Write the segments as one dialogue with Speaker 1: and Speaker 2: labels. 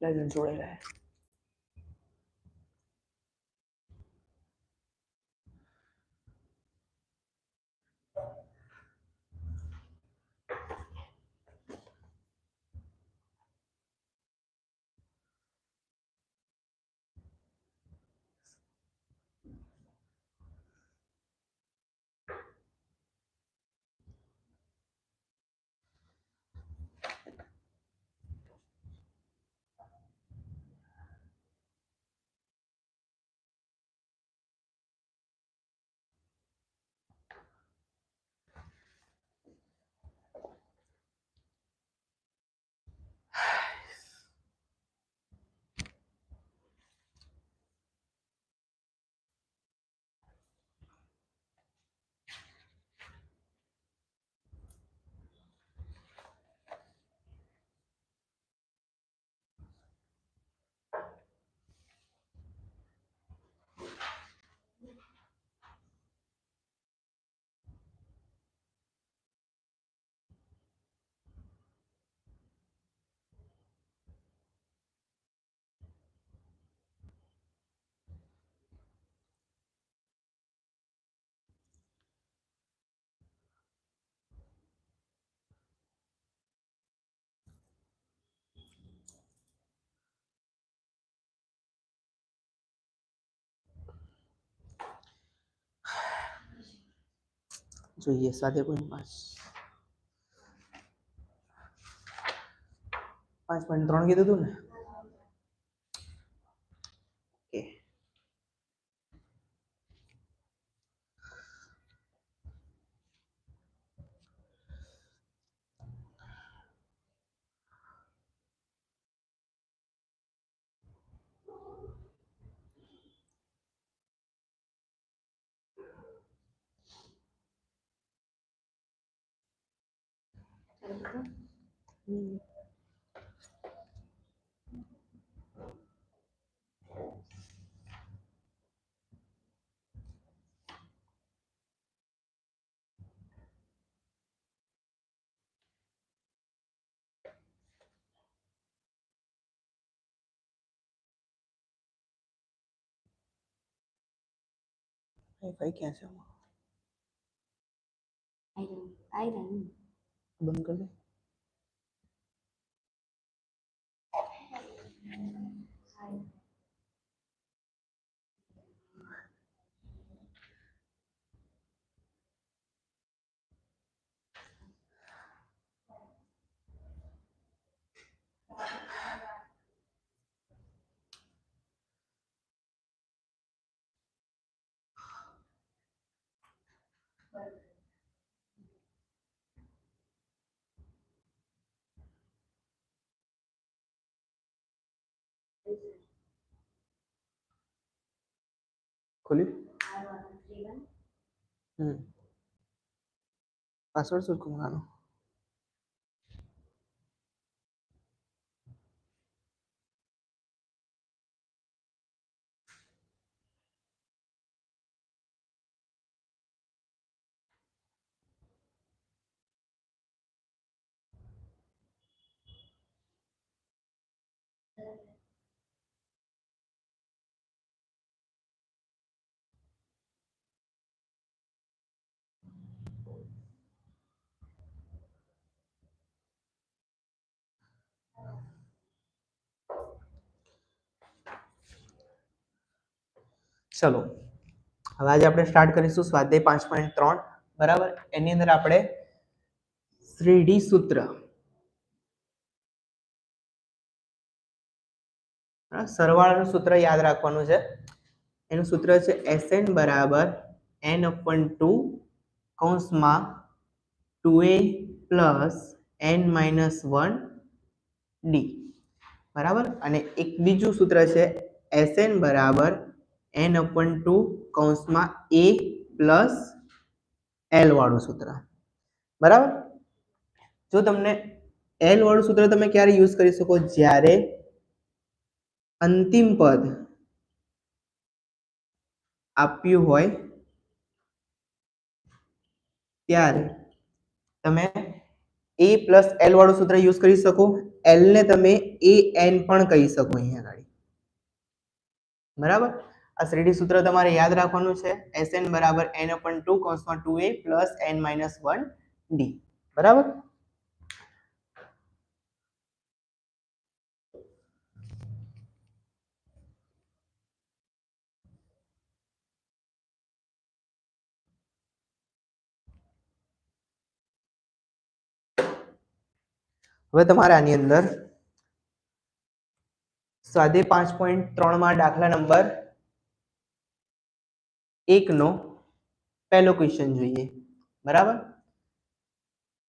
Speaker 1: legend जोड़े જોઈએ સાથે પોઈન્ટ પાંચ પાંચ પોઈન્ટ ત્રણ કીધું હતું ને ઓકે હમ. વાઈફાઈ ક્યાં છે આમાં?
Speaker 2: આયરન આયરન
Speaker 1: બંધ કરી દે ખોલ્યું હમ પાસવર્ડ શું કરવાનો ચલો, હવે આજે આપણે સ્ટાર્ટ કરીશું સ્વાધ્યાય પાંચ પોઈન્ટ ત્રણ, બરાબર? એની અંદર આપણે શ્રેઢી સૂત્ર. સરવાળાનું સૂત્ર યાદ રાખવાનું છે. એનું સૂત્ર છે એસએન બરાબર એન અપન ટુ કૌંસમાં two A plus N minus one D બરાબર? અને એક બીજું સૂત્ર છે એસએન બરાબર એન અપન ટુ કૌંસમાં એ પ્લસ એલ વાળું સૂત્ર. બરાબર? જો તમને એલ વાળું સૂત્ર તમે ક્યારે યુઝ કરી શકો? જ્યારે અંતિમ પદ આપ્યું હોય, ત્યારે તમે એ પ્લસ એલ વાળું સૂત્ર યુઝ કરી શકો. એલ ને તમે એ એન પણ કહી શકો અહીંયા આગળ. બરાબર? આ શ્રીડી સૂત્ર તમારે યાદ રાખવાનું છે. એસ એન બરાબર N upon two કોન્સમાં two A plus N minus one D બરાબર? હવે તમારે આની અંદર સાદે પાંચ પોઈન્ટ ત્રણમાં દાખલા નંબર એકનો પહેલો ક્વેશ્ચન જોઈએ. બરાબર?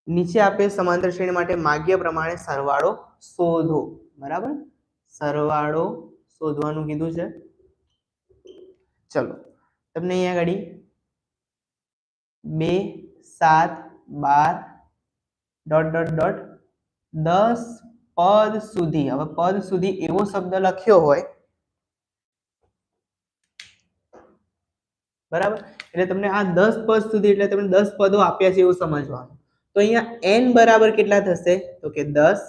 Speaker 1: નીચે આપેલ સમાંતર શ્રેણી માટે માગ્ય પ્રમાણે સરવાળો શોધો. બરાબર? સરવાળો શોધવાનું કીધું છે. ચલો, તમને અહીંયા આગળ બે, સાત, બાર, ડોટ ડોટ ડોટ, દસ પદ સુધી. હવે પદ સુધી એવો શબ્દ લખ્યો હોય બરાબર? એટલે તમને આ દસ પદ સુધી એટલે તમને દસ પદો આપ્યા છે એવું સમજવાનું. તો અહીંયા એન બરાબર કેટલા થશે? તો કે દસ.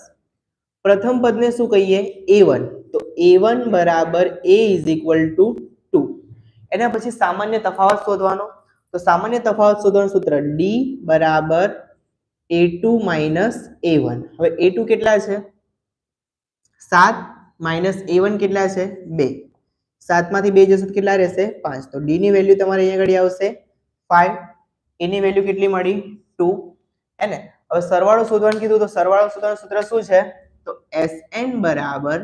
Speaker 1: પ્રથમ પદને શું કહીએ? એ વન તો એ વન બરાબર A is equal to two એના પછી સામાન્ય તફાવત શોધવાનો. તો સામાન્ય તફાવત શોધવાનું સૂત્ર ડી બરાબર A two minus A one હવે એ ટુ કેટલા છે? સાત માઇનસ એ વન કેટલા છે? બે. સાતમાંથી બે જશે તો કેટલા રહેશે? પાંચ. તો ડીની વેલ્યુ તમારે અહીંયા આગળ આવશે ફાઈવ એની વેલ્યુ કેટલી મળી? ટુ એને? હવે સરવાળો શોધવાનું કીધું તો સરવાળો શોધવાનું સૂત્ર શું છે? તો એસ એન બરાબર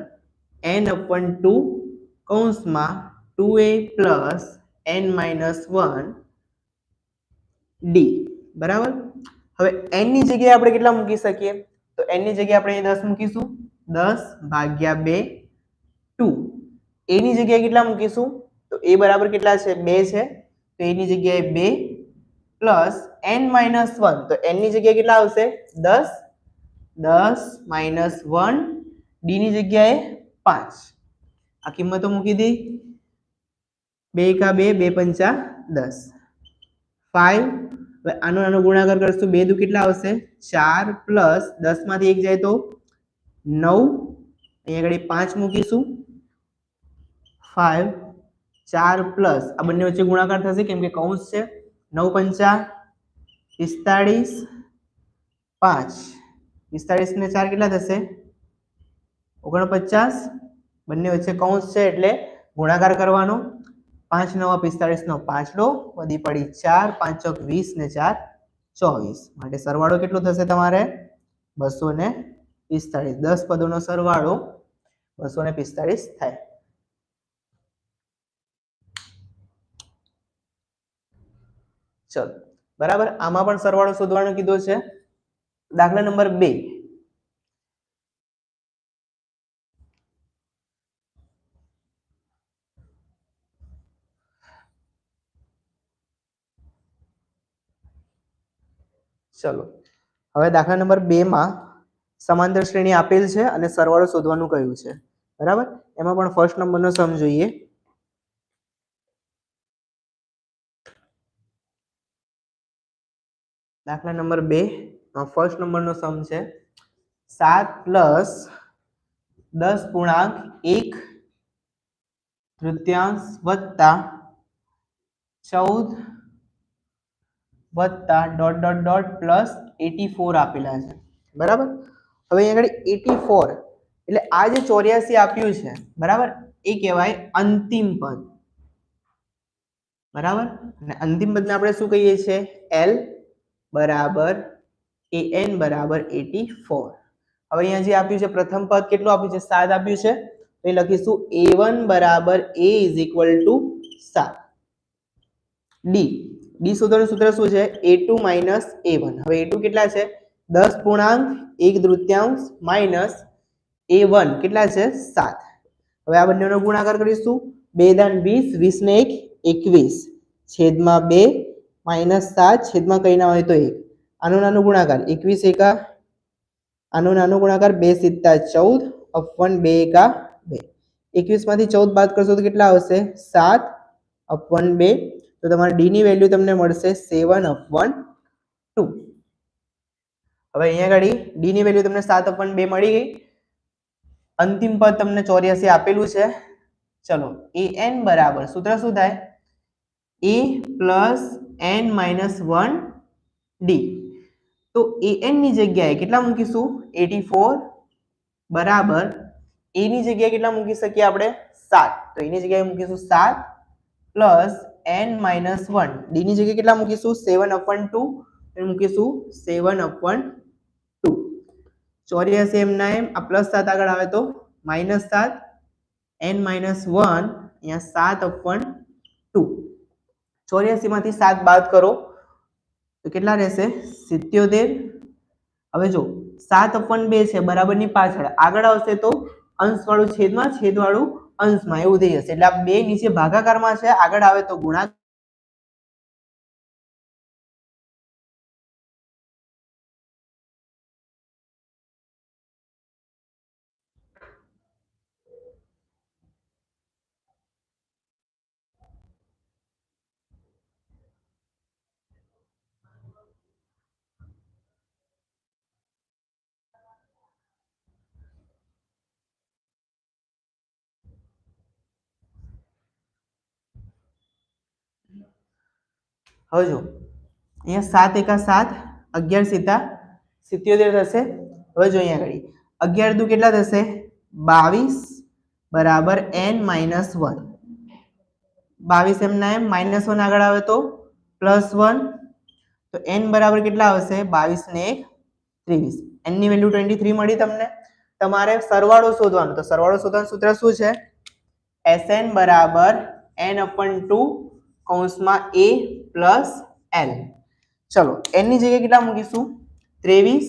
Speaker 1: એન અપન ટુ કૌંસમાં two A plus N minus one D બરાબર? હવે એનની જગ્યાએ આપણે કેટલા મૂકી શકીએ? તો એનની જગ્યાએ આપણે અહીં દસ મૂકીશું. દસ ભાગ્યા 2 2 a ની જગ્યાએ કેટલા મૂકીશું? તો એ બરાબર કેટલા છે? બે છે. તો એની જગ્યાએ બે પ્લસ એન માઇનસ વન. તો એનની જગ્યાએ કેટલા આવશે? દસ. દસ માઇનસ વન ડીની જગ્યાએ પાંચ. આ કિંમતો મૂકી દી. બે કા 2 2 પંચા 10 5 હવે આનો આનો ગુણાકાર કરશું. બે દુ કેટલા આવશે? ચાર પ્લસ દસમાંથી એક જાય તો નવ. અહીંયા આગળ પાંચ મૂકીશું. ફાઈવ ચાર પ્લસ આ બંને વચ્ચે ગુણાકાર થશે કેમ કે કૌંસ છે. નવ પંચા પિસ્તાળીસ, પાંચ. પિસ્તાળીસ ને ચાર કેટલા થશે? ઓગણપચાસ. બંને વચ્ચે કૌંસ છે એટલે ગુણાકાર કરવાનો. પાંચ નવા પિસ્તાળીસ નો પાંચડો વધી પડી ચાર, પાંચ ચોક વીસ ને ચાર ચોવીસ. માટે સરવાળો કેટલો થશે તમારે? બસો ને પિસ્તાળીસ. દસ પદોનો સરવાળો બસો ને પિસ્તાળીસ થાય. ચલો. બરાબર? આમાં પણ સરવાળો શોધવાનો કીધો છે. દાખલા નંબર બે. ચલો. હવે દાખલા નંબર બે માં સમાંતર શ્રેણી આપેલ છે અને સરવાળો શોધવાનું કહ્યું છે. બરાબર? એમાં પણ ફર્સ્ટ નંબરનો સમ જોઈએ. દાખલા નંબર બે ફર્સ્ટ નંબરનો સમ છે. સાત પ્લસ દસ પૂર્ણાંક એક તૃતીયાંશ વત્તા ચૌદ વત્તા dot dot dot plus eighty four આપેલા છે. બરાબર? હવે અહીંયા આગળ એટી ફોર એટલે આ જે ચોર્યાસી આપ્યું છે, બરાબર? એ કહેવાય અંતિમ પદ. બરાબર? અને અંતિમ પદને આપણે શું કહીએ છીએ? એલ બરાબર એ એન બરાબર એટી ફોર. હવે અહીંયા જે આપ્યું છે, પ્રથમ પદ કેટલું આપ્યું છે? સાત આપ્યું છે. એ લખીશું, એ વન બરાબર એ ઇઝ ઇક્વલ ટુ સાત. ડી. ડી શોધવાનું સૂત્ર શું છે? A two minus A one. હવે એ ટુ કેટલા છે? દસ પૂર્ણાંક, એક દૃત્યાંશ માઇનસ એ વન. કેટલા છે? સાત. હવે આ બંનેનો ગુણાકાર કરીશું. બે દાન વીસ વીસ ને એક, એકવીસ. છેદમાં બે માઇનસ સાત છેદમાં કઈ ના હોય તો એક. આનો નાનો ગુણાકાર એકવીસ એકા, આનો નાનો ગુણાકાર બે સિત્તા ચૌદ, અપવન બે એકા બે. એકવીસમાંથી ચૌદ બાદ કરશો તો કેટલા આવશે? સાત, અપવન બે. તો તમારે ડીની વેલ્યુ તમને મળશે સેવન, અપવન ટુ. હવે અહીંયા આગળ ડીની વેલ્યુ તમને સાત, અપવન બે મળી ગઈ. અંતિમ પદ તમને ચોર્યાસી આપેલું છે. ચલો, એ એન બરાબર સૂત્ર શું થાય? A plus N minus one D તો એ એનની જગ્યાએ કેટલા મૂકીશું? એટી ફોર બરાબર. એ ની જગ્યાએ કેટલા મૂકી શકીએ આપણે? સાત. તો એની જગ્યાએ મૂકીશું સાત plus N minus one D ની જગ્યાએ કેટલા મૂકીશું? સેવન અપન ટુ મૂકીશું સેવન અપન ટુ ચોર્યાસી એમના એમ આ પ્લસ સાત આગળ આવે તો માઇનસ સાત. એન માઇનસ વન અહીંયા સાત અપન ટુ ચોર્યાસી માંથી સાત બાદ કરો. તો કેટલા રહેશે? સિત્યોતેર. હવે જો, સાત અપન બે છે, બરાબરની પાછળ. આગળ આવશે તો અંશવાળું છેદમાં છેદવાળું અંશમાં, એવું થઈ જશે. એટલે આ બે નીચે ભાગાકારમાં છે, આગળ આવે તો ગુણાકાર હવે જો અહીંયા સાત એકા સાત, અગિયાર સીતા સિત્યોતેર થશે. હવે જો અહીંયા આગળ. અગિયાર દુ કેટલા થશે? બાવીસ બરાબર એન માઇનસ વન. બાવીસ એમના એમ માઇનસ વન આગળ આવે તો પ્લસ વન. તો એન બરાબર કેટલા આવશે? બાવીસ ને એક ત્રેવીસ. એનની વેલ્યુ ટ્વેન્ટી થ્રી મળી તમને. તમારે સરવાળો શોધવાનો. તો સરવાળો શોધવાનું સૂત્ર શું છે? એસ એન બરાબર એન અપન ટુ કૌંસમાં એ પ્લસ એલ ચલો એની જગ્યાએ કેટલા મૂકીશું? ત્રેવીસ.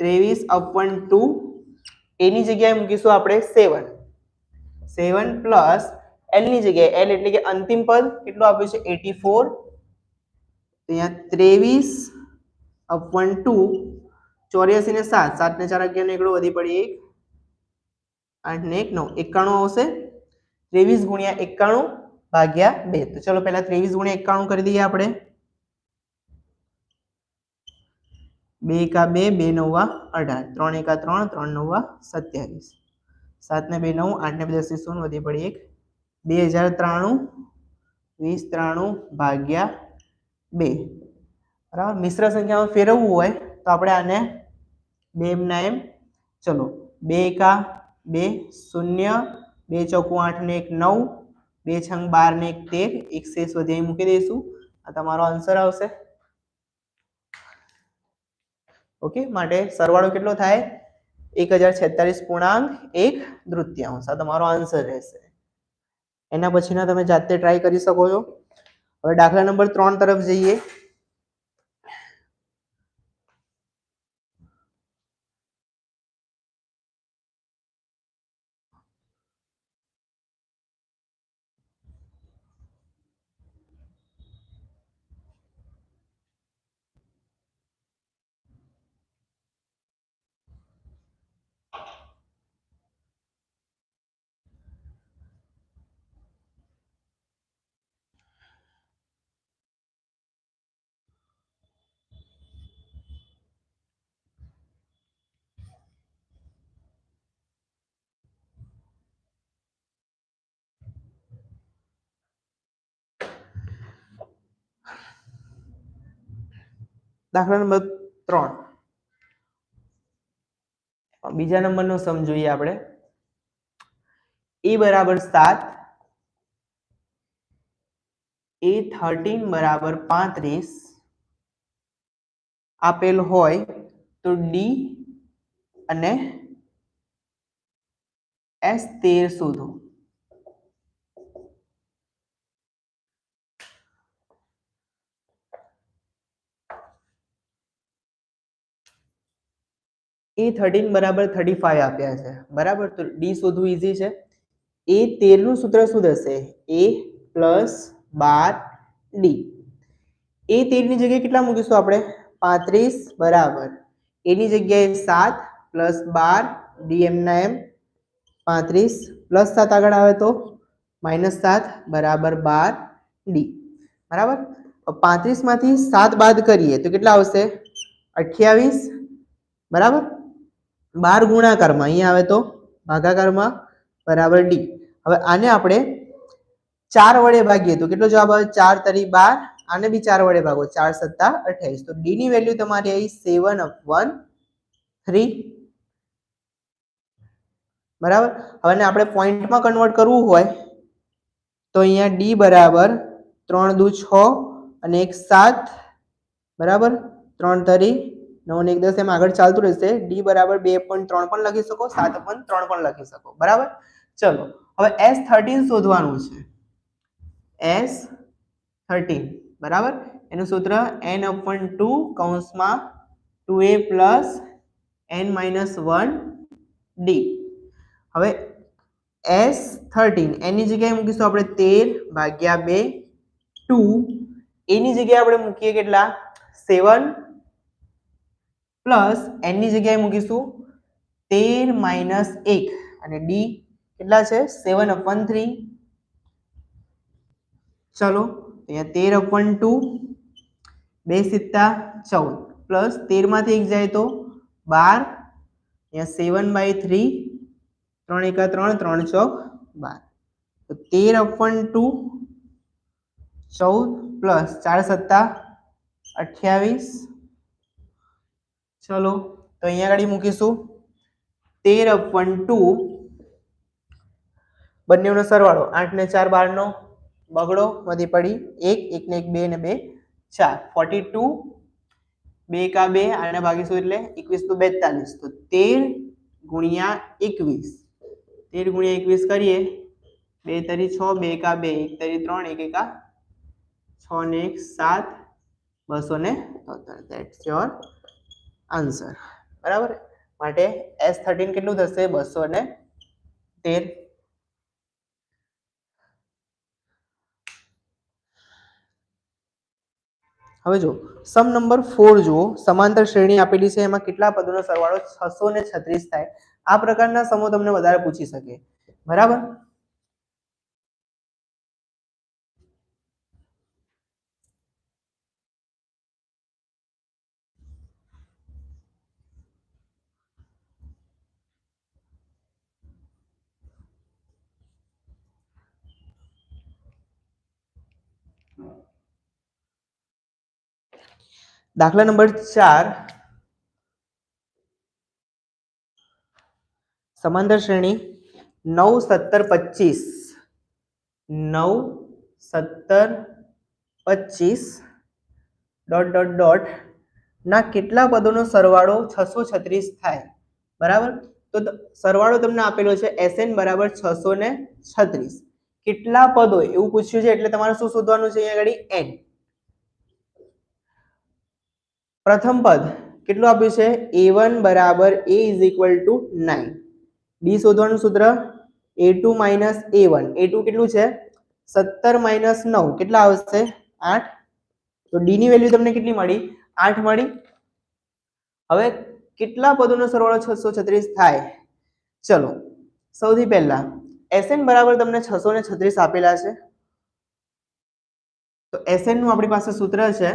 Speaker 1: ત્રેવીસ અપન ટુ. એની જગ્યાએ મૂકીશું આપણે સેવન. સેવન પ્લસ એલની જગ્યાએ એલ એટલે કે અંતિમ પદ કેટલું આપ્યું છે? Eighty four. અહીંયા ત્રેવીસ અપન ટુ. ચોર્યાસી ને સાત. સાત ને ચાર અગિયાર ને એકડો વધી પડી એક. આઠ ને એક નવ. એકાણું આવશે. ત્રેવીસ ગુણ્યા એકાણું. ભાગ્યા બે. તો ચલો પહેલા ત્રેવીસ ગુણ્યા એકાણું કરી દઈએ આપણે. બે એકા બે બે નવા અઢાર. ત્રણ એકા ત્રણ ત્રણ નવા સત્યાવીસ. સાત ને બે નવ, આઠ ને બે દસ શૂન્ય, વધી પડી એક. બે હજાર ત્રાણું, વીસ ત્રાણું, ભાગ્યા બે. બરાબર? મિશ્ર સંખ્યામાં ફેરવવું હોય તો આપણે આને બે એમના એમ. ચલો, બે એકા બે, શૂન્ય, બે ચોકું આઠ ને એક નવ બે છંગ બાર ને એક તેર, એક શેષ વધી અહીં મૂકી દઈશું. આ તમારો આન્સર આવશે. ઓકે માટે સરવાળો કેટલો થાય? એક હજાર છેતાલીસ પૂર્ણાંક એક દૃત્યાંશ આ તમારો આન્સર રહેશે. એના પછીના તમે જાતે ટ્રાય કરી શકો છો. હવે દાખલા નંબર ત્રણ તરફ જઈએ. દાખલા નંબર ત્રણ. બીજા નંબરનો સમ જોઈએ આપણે. એ બરાબર સાત. એ થર્ટીન બરાબર પાંત્રીસ. આપેલ હોય તો ડી અને એસ તેર શોધો. એ થર્ટીન બરાબર થર્ટી ફાઈવ આપ્યા છે. બરાબર? તો ડી શોધવું ઇઝી છે. એ તેરનું સૂત્ર શું થશે? એ પ્લસ બાર ડી એ તેરની જગ્યાએ કેટલા મૂકીશું આપણે? પાંત્રીસ, બરાબર. એની જગ્યાએ સાત પ્લસ બાર ડી એમના એમ. પાંત્રીસ પ્લસ સાત આગળ આવે તો? માઇનસ સાત, બરાબર બાર ડી બરાબર? પાંત્રીસમાંથી સાત બાદ કરીએ તો કેટલા આવશે? અઠ્યાવીસ. બરાબર? બાર ગુણાકારમાં. અહીંયા આવે તો ભાગાકારમાં બરાબર ડી. હવે આને આપણે ચાર વડે ભાગીએ તો કેટલો જવાબ આવે? ચાર તરી બાર આને બી ચાર વડે ભાગો. ચાર સત્તા અઠ્યાવીસ. તો ડી ની વેલ્યુ તમારી આવી સેવન વન થ્રી બરાબર? હવે આપણે પોઈન્ટમાં કન્વર્ટ કરવું હોય તો અહીંયા ડી બરાબર ત્રણ દુ છ અને એક સાત. બરાબર? ત્રણ તરી નવ ને એક દસ એમ આગળ ચાલતું રહેશે. ડી બરાબર બે પોઈન્ટ ત્રણ પણ લખી શકો, સાત પોઈન્ટ ત્રણ પણ લખી શકો. બરાબર? ચલો, હવે એસ થર્ટીન શોધવાનું છે. એસ થર્ટીન બરાબર? એનું સૂત્ર એન અપન ટુ કૌંસમાં two A plus N minus one D હવે એસ થર્ટીન એની જગ્યાએ મૂકીશું આપણે તેર ભાગ્યા બે ટુ એની જગ્યાએ આપણે મૂકીએ કેટલા? સેવન પ્લસ એની જગ્યાએ મૂકીશું તેર માઇનસ એક. અને ડી કેટલા છે? સેવન અપન થ્રી ચલો, અહીંયા તેર અપન ટુ બે સિત્તા ચૌદ. પ્લસ તેરમાંથી એક જાય તો બાર. અહીંયા સેવન બાય થ્રી ત્રણ એકા ત્રણ ત્રણ ચોક બાર. તો તેર અપન ટુ ચૌદ, પ્લસ ચાર સત્તા અઠ્યાવીસ. ચલો, તો અહીંયા આગળ મૂકીશું. તેર અપન ટુ. બંનેનો સરવાળો આઠ ને ચાર બારનો બગડો, વધી પડી એક એક ને એક, બે ને બે, ચાર. ફોર્ટી ટુ બે કા બે, આને ભાગીશું એટલે એકવીસ તો બેતાલીસ. તો તેર ગુણ્યા એકવીસ. તેર ગુણ્યા એકવીસ કરીએ. બે તરી છ, બે કા બે, એક તરી ત્રણ, એક એકા છ ને એક, સાત, બસો ને તોતેર. That's your answer. બરાબર? માટે એસ થર્ટીન કેટલું થશે? બસો અને તેર. હવે જો સમ નંબર ફોર જુઓ, સમાંતર શ્રેણી આપેલી છે, એમાં કેટલા પદોનો સરવાળો છસો ને છત્રીસ થાય? આ પ્રકારના સમો તમને વધારે પૂછી શકે. બરાબર? દાખલા નંબર ચાર. સમાંતર શ્રેણી નવ સત્તર પચીસ. નવ સત્તર પચીસ. Dot dot dot. ના, કેટલા પદોનો સરવાળો છસો છત્રીસ થાય? બરાબર? તો સરવાળો તમને આપેલો છે એસએન બરાબર છસો ને છત્રીસ. કેટલા પદો? એવું પૂછ્યું છે, એટલે તમારે શું શોધવાનું છે અહીંયા આગળ? એન. પ્રથમ પદ કેટલું આપ્યું છે? એ વન બરાબર A is equal to nine D શોધવાનું સૂત્ર? A two minus A one A two કેટલું છે? સત્તર માઇનસ નવ. કેટલા આવશે? આઠ. તો ડીની વેલ્યુ તમને કેટલી મળી? આઠ મળી. હવે કેટલા પદોનો સરવાળો છસો છત્રીસ થાય? ચલો, સૌથી પહેલા એસએન બરાબર તમને છસો ને છત્રીસ આપેલા છે. તો એસએનનું આપણી પાસે સૂત્ર છે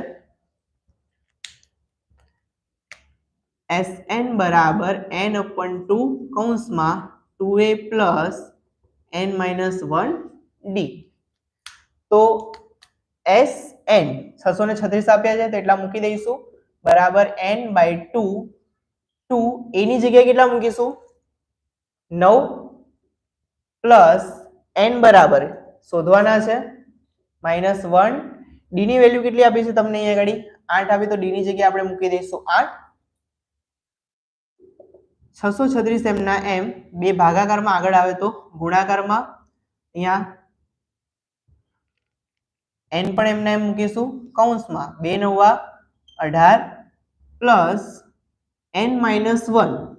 Speaker 1: એસ એન બરાબર એન અપન ટુ કૌંસમાં two A plus N minus one D તો એસ એન છસો ને છત્રીસ આપ્યા છે, તો એટલા મૂકી દઈશું. બરાબર એન બાય ટુ ટુ એની જગ્યાએ કેટલા મૂકીશું? નવ પ્લસ એન બરાબર શોધવાના છે. માઇનસ વન ડી ની વેલ્યુ કેટલી આપી છે તમને અહીંયા આગળ? આઠ આપી તો ડી ની જગ્યાએ આપણે મૂકી દઈશું આઠ. છસો છત્રીસ એમના એમ બે ભાગાકારમાં આગળ આવે તો ગુણાકારમાં અહીંયા એન પણ એમના એમ મૂકીશું. કૌંસમાં બે નવા અઢાર પ્લસ એન માઇનસ વન.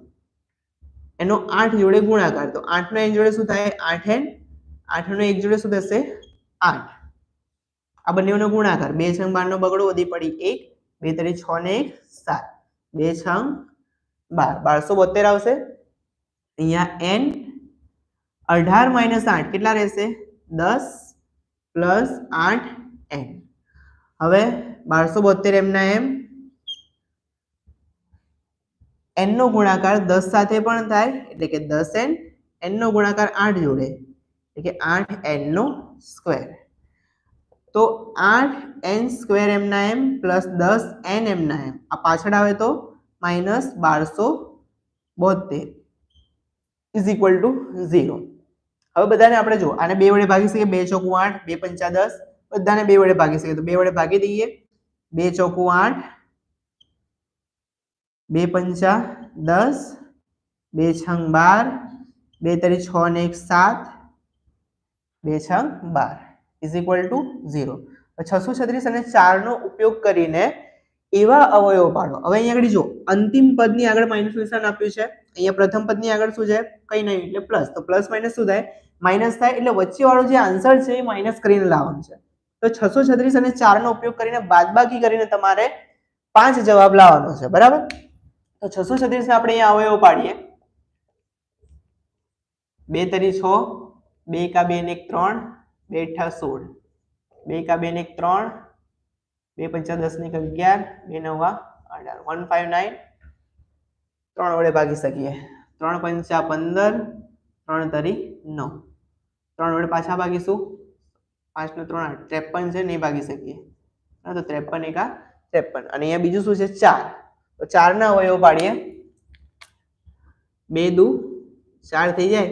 Speaker 1: એનો આઠ જોડે ગુણાકાર. તો આઠનો એન જોડે શું થાય? આઠ એન. આઠનો એક જોડે શું થશે? આઠ. આ બંનેનો ગુણાકાર. બે છંગ બારનો બગડો, વધી પડી એક. બે તરી છ ને એક, સાત. બે છંગ બાર, બારસો બોતેર આવશે. અહીંયા એન અઢાર માઇનસ આઠ કેટલા રહેશે? દસ પ્લસ આઠ એન હવે બારસો બોતેર એમના એમ. એનનો ગુણાકાર દસ સાથે પણ થાય, એટલે કે દસ એન એનનો ગુણાકાર આઠ જોડે, એટલે કે આઠ એનનો સ્ક્વેર તો આઠ એન સ્ક્વેર એમના એમ પ્લસ દસ એન એમના એમ. આ પાછળ આવે તો માઇનસ બારસો બોતેર ઇઝ ઇક્વલ ટુ ઝીરો હવે બધાને આપણે જો આને બે વડે ભાગી શકીએ, બે ચોકું આઠ, બે પંચા દસ, બધાને બે વડે ભાગી શકીએ. તો બે વડે ભાગી દઈએ, બે ચોકું આઠ, બે પંચા દસ, બે છંગ બાર, બે તરી છ ને એક સાત, બે છંગ બાર ઇઝ ઇક્વલ ટુ ઝીરો છસો છત્રીસ અને ચારનો ઉપયોગ કરીને એવા અવયવો પાડો હવે અહીંયા આગળ જો, અંતિમ પદની આગળ માઇનસ નિશાન આપ્યું છે. અહીંયા પ્રથમ પદની આગળ શું છે? કઈ નહીં, એટલે પ્લસ તો પ્લસ માઇનસ શું થાય? માઇનસ થાય, એટલે વચ્ચે વાળો જે આન્સર છે એ માઇનસ કરીને લાવવાનું છે. તો છસો છત્રીસ અને ચારનો ઉપયોગ કરીને બાદબાકી કરીને તમારે પાંચ જવાબ લાવવાનો છે, બરાબર? તો છસો છત્રીસ આપણે અહીંયા અવયવો પાડીએ. બે તરી છ, બે એકા બે ને એક ત્રણ, બે અઠા સોળ. બે એકા બે ને એક ત્રણ બે પંચા દસ ને અગિયાર, બે નવા, અઢાર. One five nine. ત્રણ વડે ભાગી શકીએ. ત્રણ પંચા પંદર, ત્રણ તરી નવ. ત્રણ વડે પાછા ભાગીશું. પાંચ ને ત્રણ આઠ. ત્રેપન છે નહીં ભાગી શકીએ. હા, તો ત્રેપન એકા ત્રેપન. અને અહીંયા બીજું શું છે? ચાર. તો ચારના અવયવો પાડીએ. બે દુ, ચાર થઈ જાય.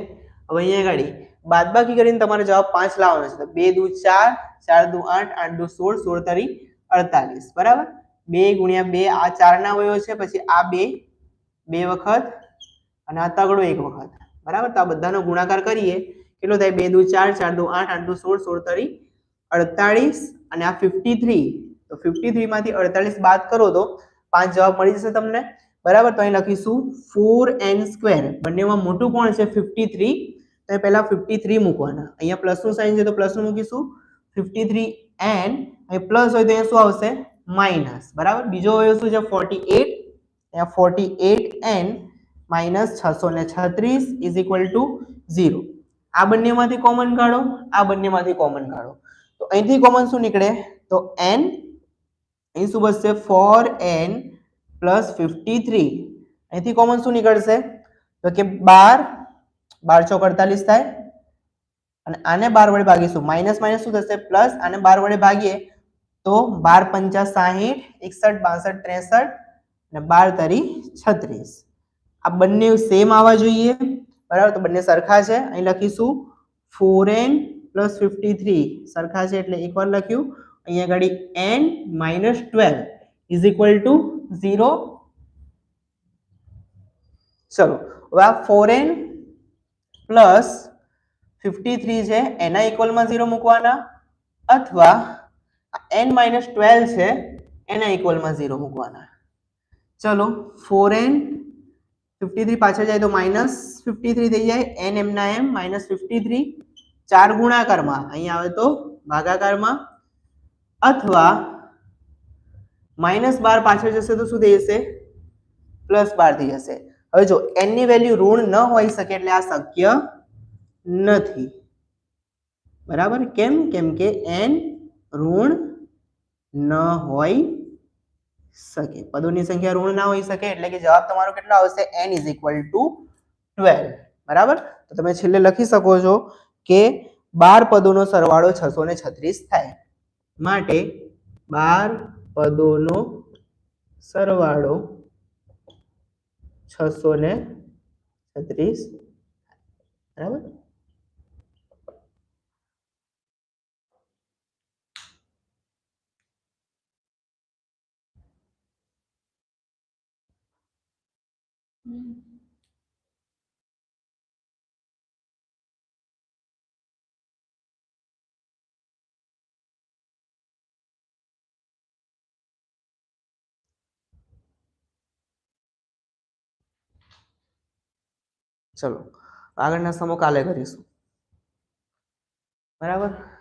Speaker 1: હવે અહીંયા ગાડી. બાદબાકી કરીને તમારે જવાબ પાંચ લાવવાનો છે. તો બે દુ ચાર ચાર દુ આઠ આઠ દુ સોળ સોળ તરી અડતાલીસ, બરાબર? બે ગુણ્યા બે આ ચારના વયો છે, પછી આ બે બે વખત અને આ તગડો એક વખત, બરાબર? તો આ બધાનો ગુણાકાર કરીએ. કેટલો થાય? બે દુ ચાર ચાર દુ આઠ આઠ દુ સોળ સોળ તરી અડતાળીસ અને આ ફિફ્ટી થ્રી તો ફિફ્ટી થ્રીમાંથી અડતાલીસ બાદ કરો તો પાંચ જવાબ મળી જશે તમને, બરાબર? તો અહીં લખીશું ફોર એન સ્ક્વેર બંનેમાં મોટું કોણ છે? ફિફ્ટી થ્રી તો પહેલા ફિફ્ટી થ્રી મૂકવાના. અહીંયા પ્લસનું સાઇન છે તો પ્લસનું મૂકીશું. ફિફ્ટી થ્રી એન અહીં પ્લસ હોય તો અહીંયા શું આવશે? માઇનસ બરાબર? બીજો હોય શું છે? ફોર્ટી એટ અહીંયા ફોર્ટી એટ એન માઇનસ છસો ને છત્રીસ ઇઝ ઇક્વલ ટુ ઝીરો આ બંનેમાંથી કોમન કાઢો, આ બંનેમાંથી કોમન કાઢો. તો અહીંથી કોમન શું નીકળે? તો એન અહીં શું બચશે? Four N plus fifty three અહીંથી કોમન શું નીકળશે? તો કે બાર બાર ચોક અડતાલીસ થાય. અને આને બાર વડે ભાગીશું. માઇનસ માઇનસ શું થશે? પ્લસ આને બાર વડે ભાગીએ તો બાર પંચા સાહીઠ, એકસઠ, બાસઠ, ત્રેસઠ અને બાર તરી છત્રીસ. આ બંને સેમ આવવા જોઈએ. બરાબર? તો બંને સરખા છે. અહીં લખીશું four N plus fifty three સરખા છે એટલે એકવાર લખ્યું. અહીંયા આગળ N minus twelve is equal to zero ચલો, હવે આ four N plus fifty three છે, એના ઇક્વલમાં ઝીરો મૂકવાના? અથવા એન માઇનસ ટ્વેલ્વ છે એના ઇક્વલમાં ઝીરો મૂકવાના. ચલો ફોર એન ફિફ્ટી થ્રી પાછળ જાય તો માઇનસ ફિફ્ટી થ્રી થઈ જાય એન એમના એમ માઇનસ ફિફ્ટી થ્રી ચાર ગુણાકારમાં, અહીંયા આવે તો ભાગાકારમાં, અથવા માઇનસ બાર પાછળ જશે તો શું થઈ જશે? પ્લસ બાર થઈ જશે. હવે જો એનની વેલ્યુ ઋણ ન હોઈ શકે એટલે આ શક્ય નથી. બરાબર? કેમ? કેમ કે એન ઋણ ન હોઈ શકે. પદોની સંખ્યા ઋણ ના હોઈ શકે, એટલે કે જવાબ તમારો કેટલો આવશે? N is equal to twelve બરાબર? તો તમે છેલ્લે લખી શકો છો કે બાર પદોનો સરવાળો છસો ને છત્રીસ થાય. માટે બાર પદોનો સરવાળો છસો ને છત્રીસ બરાબર? ચલો. આગળના સમો કાલે કરીશું. બરાબર?